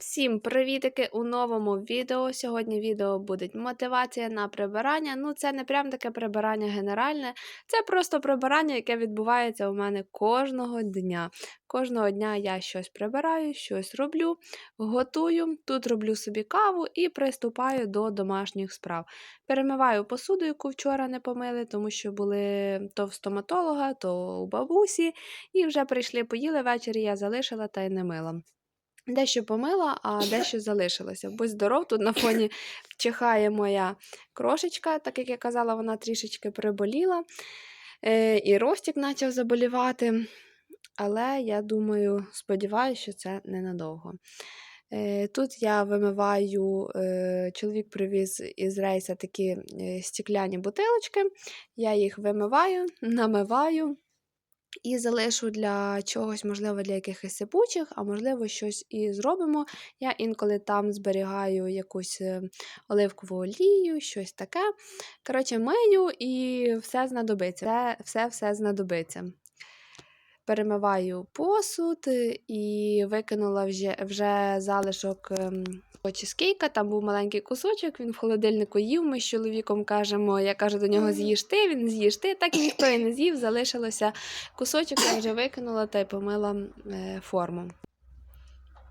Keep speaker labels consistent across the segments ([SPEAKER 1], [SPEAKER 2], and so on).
[SPEAKER 1] Всім привітики у новому відео. Сьогодні відео буде мотивація на прибирання. Ну, це не прям таке прибирання генеральне, це просто прибирання, яке відбувається у мене кожного дня. Кожного дня я щось прибираю, щось роблю, готую, тут роблю собі каву і приступаю до домашніх справ. Перемиваю посуду, яку вчора не помили, тому що були то в стоматолога, то у бабусі, і вже прийшли, поїли ввечері, я залишила та й не мила. Дещо помила, а дещо залишилося. Будь здоров, тут на фоні чихає моя крошечка, так як я казала, вона трішечки приболіла. Е, і Ростік почав заболівати. Але я думаю, сподіваюся, що це ненадовго. Е, Тут я вимиваю, е, чоловік привіз із рейса такі стікляні бутилочки. Я їх вимиваю, намиваю. І залишу для чогось, можливо, для якихось сипучих, а можливо, щось і зробимо. Я інколи там зберігаю якусь е, оливкову олію, щось таке. Коротше, мию і все знадобиться. Все, все, все знадобиться. Перемиваю посуд е, і викинула вже, вже залишок ем, чизкейка, там був маленький кусочок, він в холодильнику їв. Ми з чоловіком кажемо, я кажу до нього з'їж ти, він з'їж ти, так і ніхто і не з'їв, залишилося кусочок, я вже викинула та й помила е, форму.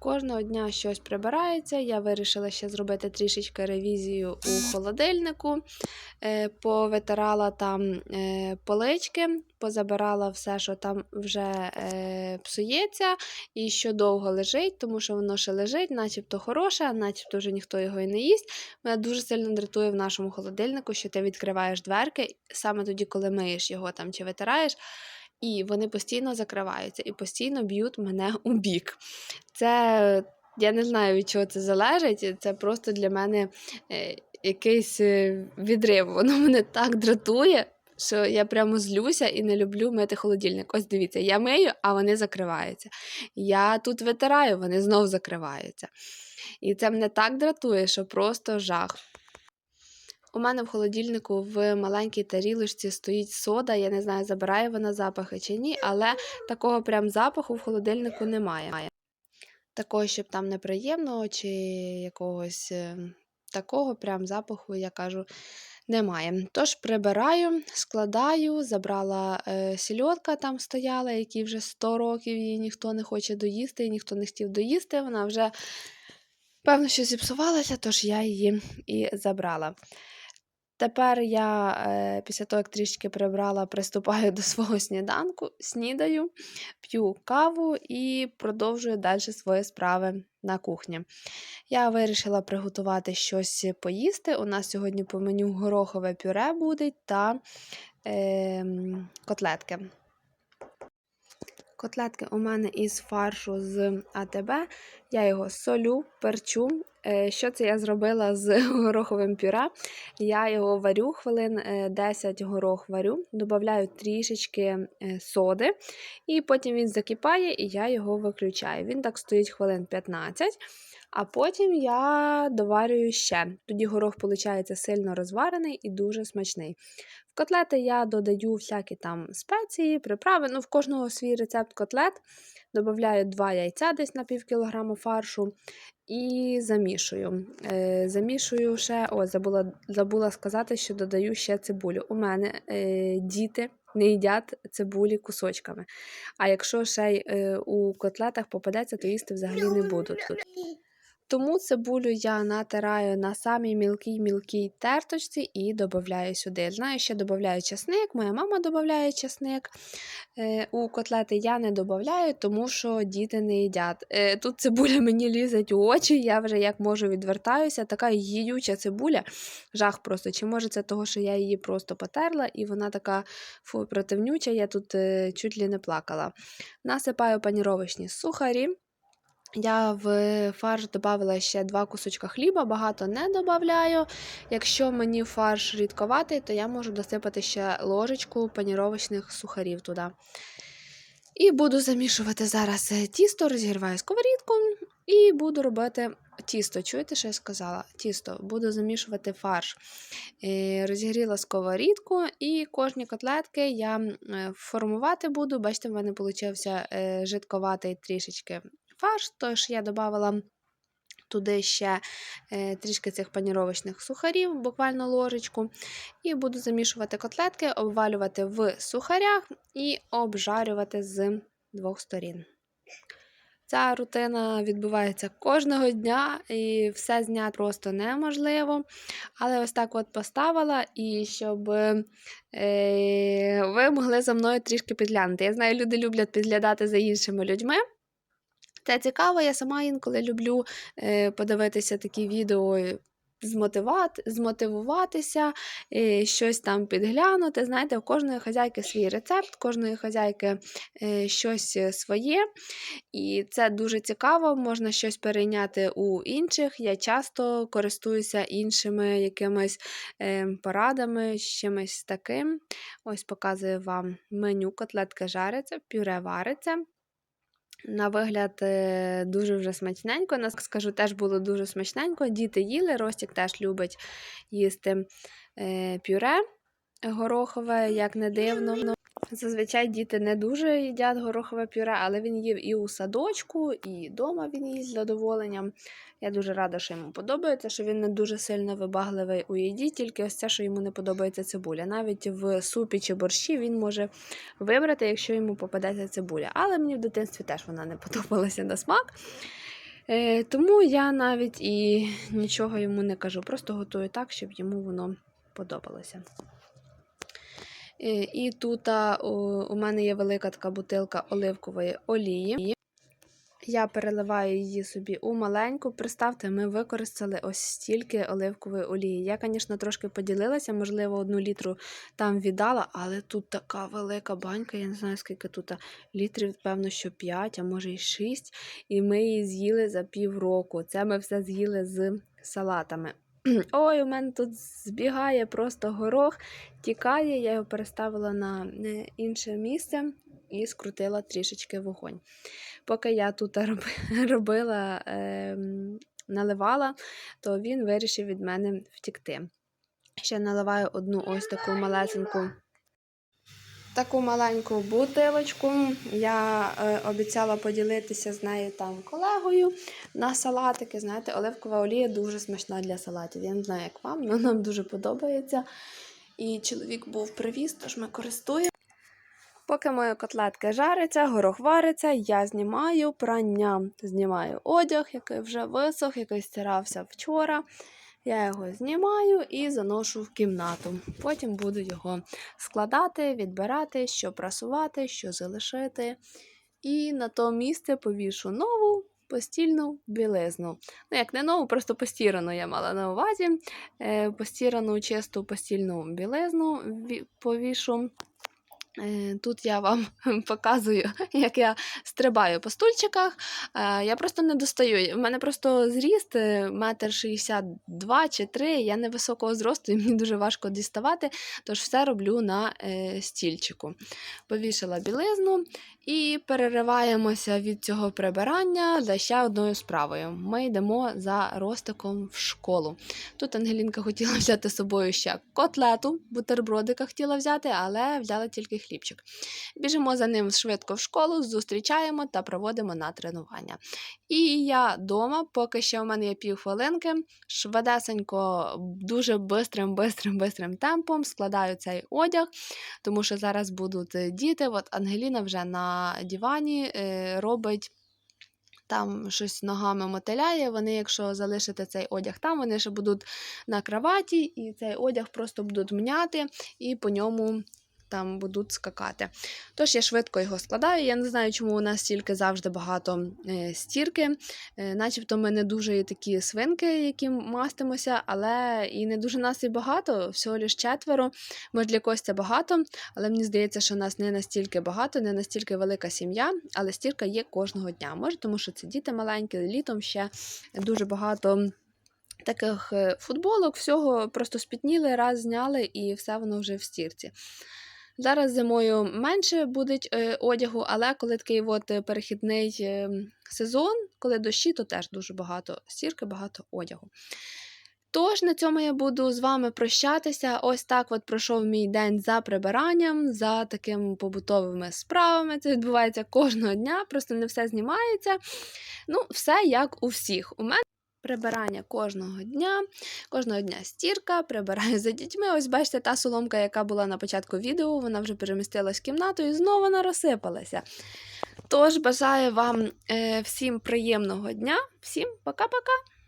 [SPEAKER 1] Кожного дня щось прибирається. Я вирішила ще зробити трішечки ревізію у холодильнику, е, повитирала там е, полички, позабирала все, що там вже е, псується і що довго лежить, тому що воно ще лежить, начебто хороше, начебто вже ніхто його і не їсть. Мене дуже сильно дратує в нашому холодильнику, що ти відкриваєш дверки саме тоді, коли миєш його там чи витираєш. І вони постійно закриваються і постійно б'ють мене у бік. Це я не знаю, від чого це залежить. Це просто для мене е, якийсь е, відрив. Воно мене так дратує, що я прямо злюся і не люблю мити холодильник. Ось дивіться, я мию, а вони закриваються. Я тут витираю, вони знов закриваються. І це мене так дратує, що просто жах. У мене в холодильнику в маленькій тарілочці стоїть сода. Я не знаю, забирає вона запахи чи ні, але такого прям запаху в холодильнику немає. Такого, щоб там неприємного чи якогось е, такого прям запаху, я кажу, немає. Тож прибираю, складаю, забрала е, сільотка там стояла, які вже 100 років її ніхто не хоче доїсти, і ніхто не хотів доїсти. Вона вже, певно, що зіпсувалася, тож я її і забрала. Тепер я, е, після того, як трішки прибрала, приступаю до свого сніданку, снідаю, п'ю каву і продовжую далі свої справи на кухні. Я вирішила приготувати щось поїсти. У нас сьогодні по меню горохове пюре буде та е, котлетки. Котлетки у мене із фаршу з АТБ. Я його солю, перчу. Е, Що це я зробила з гороховим пюре? Я його варю хвилин 10 горох варю, додаю трішечки е, соди, і потім він закипає, і я його виключаю. Він так стоїть хвилин 15, а потім я доварюю ще. Тоді горох, виходить, сильно розварений і дуже смачний. В котлети я додаю всякі там спеції, приправи. Ну, в кожного свій рецепт котлет. Додаю 2 яйця десь на пів кілограму фаршу і замішую. Е, Замішую ще, о, забула забула сказати, що додаю ще цибулю. У мене е, діти не їдять цибулі кусочками. А якщо ще й е, у котлетах попадеться, то їсти взагалі не будуть. Тому цибулю я натираю на самій мілкій-мілкій терточці і додаю сюди. Знаю, ще додаю чесник, моя мама додає чесник. Е, у котлети я не додаю, тому що діти не їдять. Е, тут цибуля мені лізить у очі, я вже як можу відвертаюся. Така їюча цибуля, жах просто. Чи може це того, що я її просто потерла, і вона така фу, противнюча, я тут е, чуть ли не плакала. Насипаю паніровочні сухарі. Я в фарш додала ще два кусочка хліба, багато не додаю. Якщо мені фарш рідковатий, то я можу досипати ще ложечку паніровочних сухарів туди. І буду замішувати зараз тісто, розігріваю сковорідку і буду робити тісто. Чуєте, що я сказала? Тісто, буду замішувати фарш. Е, розігріла сковорідку, і кожні котлетки я е, формувати буду. Бачите, в мене вийшов жидковатий трішечки фарш, тож я додавала Туди ще е, трішки цих паніровочних сухарів, буквально ложечку. І буду замішувати котлетки, обвалювати в сухарях і обжарювати з двох сторін. Ця рутина відбувається кожного дня, і все зняти просто неможливо. Але ось так от поставила, і щоб е, ви могли за мною трішки підглянути. Я знаю, люди люблять підглядати за іншими людьми. Це цікаво, я сама інколи люблю е, подивитися такі відео. Змотивати, змотивуватися, е, щось там підглянути. Знаєте, у кожної хазяйки свій рецепт, у кожної хазяйки е, щось е, своє. І це дуже цікаво, можна щось перейняти у інших. Я часто користуюся іншими якимись е, порадами, чимось таким. Ось показую вам меню. Котлетка жариться, пюре вариться. На вигляд е, дуже вже смачненько. Нас скажу, теж було дуже смачненько. Діти їли, Ростік теж любить їсти е, пюре горохове, як не дивно. Зазвичай діти не дуже їдять горохове пюре, але він їв і у садочку, і вдома він їсть з задоволенням. Я дуже рада, що йому подобається, що він не дуже сильно вибагливий у їді, тільки ось це, що йому не подобається цибуля. Навіть в супі чи борщі він може вибрати, якщо йому попадеться цибуля. Але мені в дитинстві теж вона не подобалася на смак. Е, тому я навіть і нічого йому не кажу, просто готую так, щоб йому воно подобалося. Е, І тут у, мене є велика така бутилка оливкової олії. Я переливаю її собі у маленьку. Представте, ми використали ось стільки оливкової олії. Я, звісно, трошки поділилася, можливо, одну літру там віддала, але тут така велика банька, я не знаю, скільки тут літрів, певно, що 5, а може й 6. І ми її з'їли за півроку. Це ми все з'їли з салатами. Ой, у мене тут збігає просто горох, тікає, я його переставила на е, інше місце і скрутила трішечки вогонь. Поки я тут робила, е, наливала, то він вирішив від мене втікти. Ще наливаю одну ось таку малесеньку. Таку маленьку бутилочку. Я е, обіцяла поділитися з нею там колегою на салатики. Знаєте, оливкова олія дуже смачна для салатів. Я не знаю, як вам, але нам дуже подобається. І чоловік був привіз, тож ми користуємо. Поки мої котлетки жаряться, горох вариться, я знімаю прання. Знімаю одяг, який вже висох, який стирався вчора. Я його знімаю і заношу в кімнату. Потім буду його складати, відбирати, що прасувати, що залишити. І на то місце повішу нову постільну білизну. Ну, як не нову, просто постірану я мала на увазі. Е, постірану чисту постільну білизну повішу. Е, Тут я вам показую, як я стрибаю по стульчиках. Е, Я просто не достаю. У мене просто зріст е, метр шістдесят два чи три. Я невисокого зросту, і мені дуже важко діставати, тож все роблю на стільчику. Повішала білизну і перериваємося від цього прибирання за ще одною справою. Ми йдемо за ростиком в школу. Тут Ангелінка хотіла взяти з собою ще котлету, бутербродика хотіла взяти, але взяла тільки хлібчик. Біжимо за ним швидко в школу, зустрічаємо та проводимо на тренування. І я вдома, поки ще у мене є півхвилинки, швидесенько, дуже бистрим, бистрим, бистрим темпом складаю цей одяг, тому що зараз будуть діти. От Ангеліна вже на дивані е, робить. Там щось ногами мотиляє, вони, якщо залишити цей одяг там, вони ще будуть на кроваті, і цей одяг просто будуть мняти і по ньому там будуть скакати. Тож я швидко його складаю. Я не знаю, чому у нас стільки завжди багато е, стірки. Е, начебто ми не дуже і такі свинки, які мастимося, але і не дуже нас і багато, всього лиш четверо. Може, для когось це багато, але мені здається, що нас не настільки багато, не настільки велика сім'я, але стірка є кожного дня. Може, тому що це діти маленькі, літом ще дуже багато. Таких е, футболок, всього просто спітніли, раз зняли і все воно вже в стірці. Зараз зимою менше буде одягу, але коли такий от е, перехідний е, сезон, коли дощі, то теж дуже багато стірки, багато одягу. Тож на цьому я буду з вами прощатися. Ось так от пройшов мій день за прибиранням, за такими побутовими справами. Це відбувається кожного дня, просто не все знімається. Ну, все як у всіх. У мене Прибирання кожного дня, кожного дня стірка, прибираю за дітьми. Ось бачите, та соломка, яка була на початку відео, вона вже перемістилась в кімнату і знову вона розсипалася. Тож бажаю вам е, всім приємного дня, всім пока-пока!